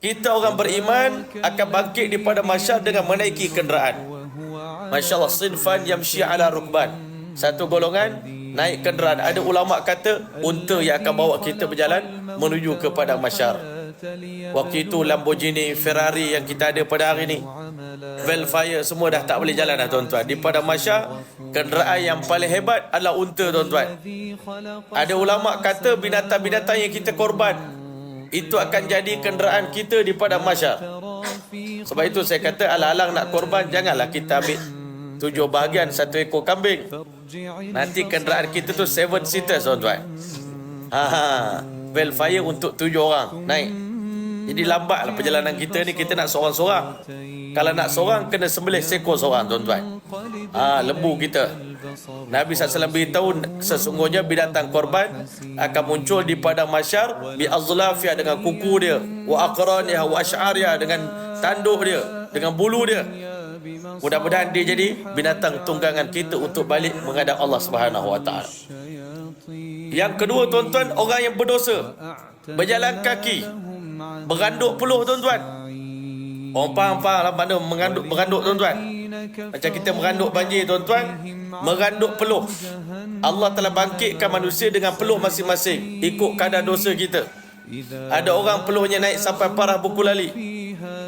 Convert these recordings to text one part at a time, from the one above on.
Kita orang beriman akan bangkit di pada masyar dengan menaiki kenderaan. Masya Allah, sinfan yamshi ala rukban. Satu golongan naik kenderaan. Ada ulama kata unta yang akan bawa kita berjalan menuju kepada masyar. Waktu itu Lamborghini, Ferrari yang kita ada pada hari ini. Velfire semua dah tak boleh jalan dah tuan-tuan. Di pada masyar, kenderaan yang paling hebat adalah unta tuan-tuan. Ada ulama kata binatang-binatang yang kita korban itu akan jadi kenderaan kita di padang masyar. Sebab itu saya kata alang-alang nak korban janganlah kita ambil tujuh bahagian satu ekor kambing. Nanti kenderaan kita tu seven seater tuan-tuan. Ha, ha. Velfire untuk tujuh orang naik. Jadi lambatlah perjalanan kita ni kita nak seorang-seorang. Kalau nak seorang kena sembelih seekor seorang tuan-tuan. Ha, lembu kita. Nabi SAW beritahu sesungguhnya binatang korban akan muncul di padang masyar bi azlafia dengan kuku dia wa aqraniha wa ash'ariha dengan tanduk dia dengan bulu dia. Mudah-mudahan dia jadi binatang tunggangan kita untuk balik menghadap Allah Subhanahu wa taala. Yang kedua tuan-tuan orang yang berdosa berjalan kaki beranduk peluh tuan-tuan. Orang faham-faham lah mana menganduk beranduk tuan-tuan. Macam kita meranduk banjir tuan-tuan, meranduk peluh. Allah telah bangkitkan manusia dengan peluh masing-masing ikut kadar dosa kita. Ada orang peluhnya naik sampai parah buku lali.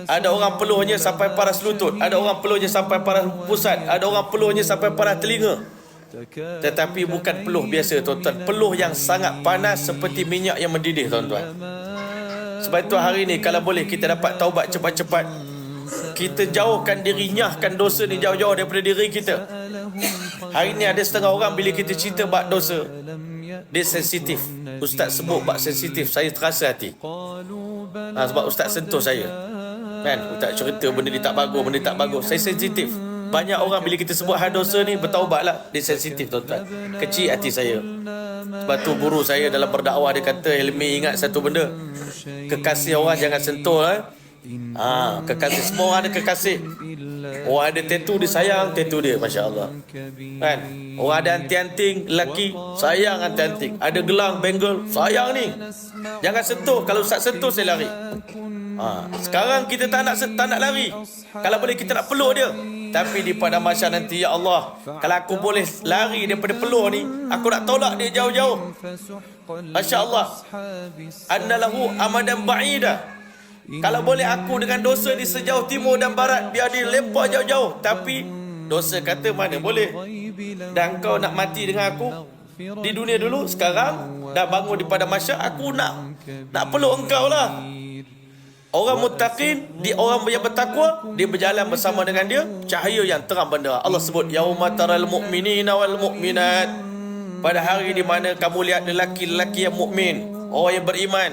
Ada orang peluhnya sampai parah lutut. Ada orang peluhnya sampai parah pusat. Ada orang peluhnya sampai parah telinga. Tetapi bukan peluh biasa tuan-tuan. Peluh yang sangat panas seperti minyak yang mendidih tuan-tuan. Sebab itu hari ini kalau boleh kita dapat taubat cepat-cepat. Kita jauhkan diri nyahkan dosa ni jauh-jauh daripada diri kita. Hari ini ada setengah orang bila kita cerita bab dosa. Dia sensitif. Ustaz sebut bab sensitif. Saya terasa hati. Ha, sebab ustaz sentuh saya. Kan? Ustaz cerita benda ni tak bagus, benda ni tak bagus. Saya sensitif. Banyak orang bila kita sebut hal dosa ni bertaubatlah. Dia sensitif tuan-tuan. Kecil hati saya. Sebab tu guru saya dalam berdakwah dia kata Helmi ingat satu benda. Kekasih orang jangan sentuh eh. Ha, kekasih semua orang ada kekasih. Orang ada tattoo dia sayang tattoo dia masya-Allah. Kan? Orang ada anting-anting lelaki sayang anting-anting. Ada gelang bangle sayang ni. Jangan sentuh kalau ustaz sentuh saya lari. Ha, sekarang kita tak nak tak nak lari. Kalau boleh kita nak peluk dia. Tapi di pada masa nanti ya Allah, kalau aku boleh lari daripada peluk ni, aku nak tolak dia jauh-jauh. Masya-Allah. Annalahu amadan ba'ida. Kalau boleh aku dengan dosa di sejauh timur dan barat biar dia lepak jauh-jauh tapi dosa kata mana boleh dan kau nak mati dengan aku di dunia dulu sekarang dah bangun di pada masa aku nak nak peluk engkau lah orang muttaqin di orang yang bertakwa dia berjalan bersama dengan dia cahaya yang terang benderang Allah sebut yauma taral mu'minina wal mu'minat. Pada hari di mana kamu lihat lelaki-lelaki yang mukmin orang yang beriman.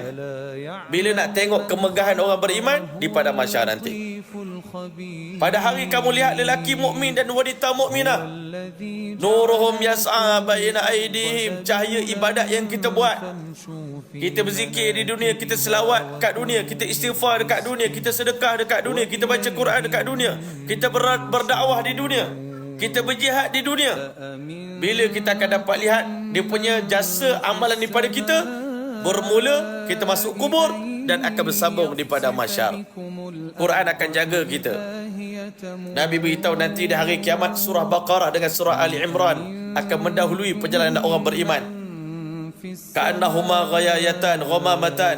Bila nak tengok kemegahan orang beriman di pada masyarakat nanti. Pada hari kamu lihat lelaki mukmin dan wanita mukminah. Nuruhum yas'a baina aidihim cahaya ibadat yang kita buat. Kita berzikir di dunia kita selawat dekat dunia. Kita istighfar dekat dunia. Kita sedekah dekat dunia. Kita baca Quran dekat dunia. Kita berdakwah di dunia. Kita berjihad di dunia. Bila kita akan dapat lihat dia punya jasa amalan daripada kita bermula kita masuk kubur dan akan bersambung di padang mahsyar. Quran akan jaga kita. Nabi beritahu nanti di hari kiamat surah Baqarah dengan surah Ali Imran akan mendahului perjalanan orang beriman. Ka'annahuma ghayayatan ghamamatan.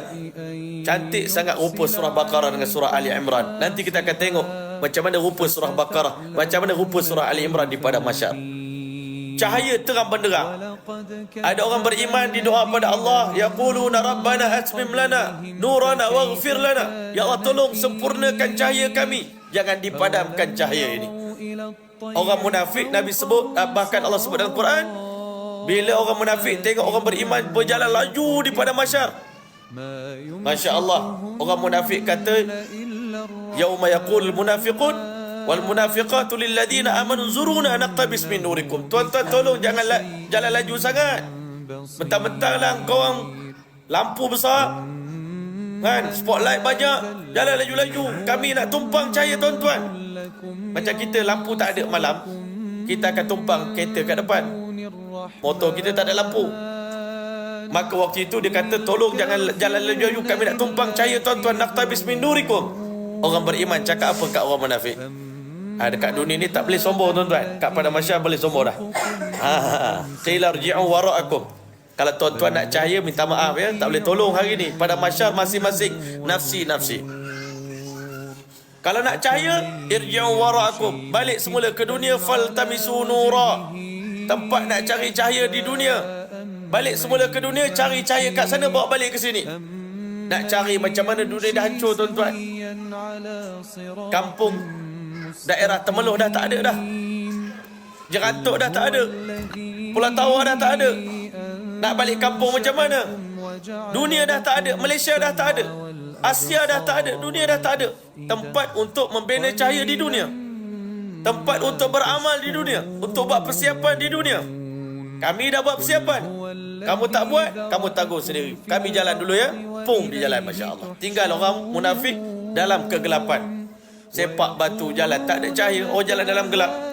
Cantik sangat rupa surah Baqarah dengan surah Ali Imran. Nanti kita akan tengok macam mana rupa surah Baqarah, macam mana rupa surah Ali Imran di padang mahsyar cahaya terang benderang. Ada orang beriman di doa pada Allah, yaquluna rabbana atmim lana nurana waghfir lana. Ya Allah tolong sempurnakan cahaya kami, jangan dipadamkan cahaya ini. Orang munafik Nabi sebut bahkan Allah sebut dalam Quran, bila orang munafik tengok orang beriman berjalan laju di padang mahsyar. Masya Allah Orang munafik kata Yauma yaqul munafiqun wal munafiqatu lil ladina amanu zuruna naqtabis min nurikum. Tuan-tuan tolong jangan la, jalan laju sangat. Mentang-mentang lah kau orang lampu besar. Kan? Spotlight banyak. Jalan laju-laju. Kami nak tumpang cahaya tuan-tuan. Macam kita lampu tak ada malam. Kita akan tumpang kereta kat depan. Motor kita tak ada lampu. Maka waktu itu dia kata tolong jangan jalan jauh kami nak tumpang cahaya tuan-tuan. Naqtabis min nurikum. Orang beriman cakap apa kat orang munafik? Ha, dekat dunia ni tak boleh sombong tuan-tuan. Kat pada masyarakat boleh sombong dah. Ha, qila rji'u wara'akum. Kalau tuan-tuan nak cahaya minta maaf ya, tak boleh tolong hari ni. Pada masyarakat masing-masing nafsi nafsi. Kalau nak cahaya, irji'u wara'akum. Balik semula ke dunia faltamisu nura. Tempat nak cari cahaya di dunia. Balik semula ke dunia, cari cahaya kat sana, bawa balik ke sini. Nak cari macam mana dunia dah hancur tuan-tuan. Kampung, daerah Temeloh dah tak ada dah. Jerantuk dah tak ada. Pulau Tawar dah tak ada. Nak balik kampung macam mana? Dunia dah tak ada. Malaysia dah tak ada. Asia dah tak ada. Dunia dah tak ada. Tempat untuk membina cahaya di dunia. Tempat untuk beramal di dunia. Untuk buat persiapan di dunia. Kami dah buat persiapan. Kamu tak buat, kamu tanggung sendiri. Kami jalan dulu ya. Pung di jalan Masya Allah. Tinggal orang munafik dalam kegelapan. Sepak batu jalan. Tak ada cahaya. Oh jalan dalam gelap.